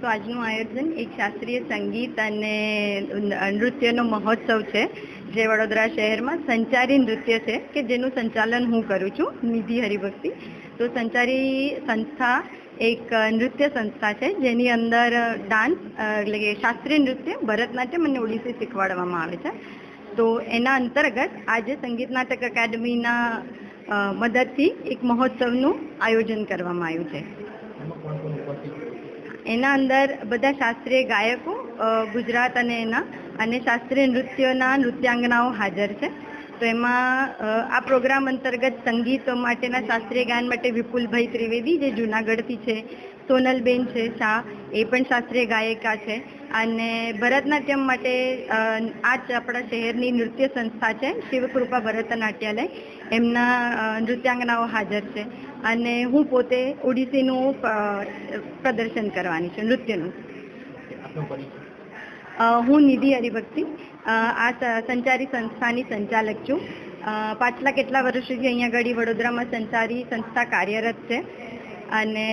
તો આજનું આયોજન એક શાસ્ત્રીય સંગીત અને નૃત્યનો મહોત્સવ છે જે વડોદરા શહેરમાં સંચારી નૃત્ય છે કે જેનું સંચાલન હું કરું છું નિધિ હરિભક્તિ. તો સંચારી સંસ્થા એક નૃત્ય સંસ્થા છે જેની અંદર ડાન્સ એટલે કે શાસ્ત્રીય નૃત્ય ભરતનાટ્યમ અને ઓડિસી શીખવાડવામાં આવે છે. તો એના અંતર્ગત આજે સંગીત નાટક એકેડમીના અ, મદદથી એક મહોત્સવનું આયોજન કરવામાં આવ્યું છે? એના અંદર બધા શાસ્ત્રીય ગાયકો ગુજરાત અને એના અને શાસ્ત્રીય નૃત્યોના નૃત્યાંગનાઓ હાજર છે. તો એમાં આ પ્રોગ્રામ અંતર્ગત સંગીત માટેના શાસ્ત્રીય ગાયન માટે વિપુલભાઈ ત્રિવેદી જે જૂનાગઢથી છે સોનલબેન છે શાહ એ પણ શાસ્ત્રીય ગાયિકા છે. અને ભરતનાટ્યમ માટે આ જ આપણા શહેરની નૃત્ય સંસ્થા છે શિવકૃપા ભરતનાટ્યાલય. એમના નૃત્યાંગનાઓ હાજર છે. અને હું પોતે ઓડિસીનું પ્રદર્શન કરવાની છું નૃત્યનું. હું નિધિ હરિભક્તિ આ સંચારી સંસ્થાની સંચાલક છું. પાછલા કેટલા વર્ષોથી અહીંયા ઘડી વડોદરામાં સંચારી સંસ્થા કાર્યરત છે. અને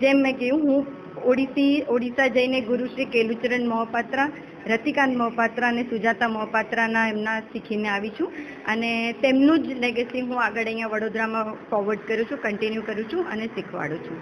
જેમ મેં કહ્યું હું ઓડિસી, ઓડિશા જઈને ગુરુશ્રી કેલુચરણ મોહપાત્રા, રતિકાંત મોહપાત્રા અને સુજાતા મોહપાત્રાના એમના શીખીને આવી છું. અને તેમનું જ લેગેસી હું આગળ અહીંયા વડોદરામાં ફોરવર્ડ કરું છું કન્ટિન્યુ કરું છું અને શીખવાડું છું.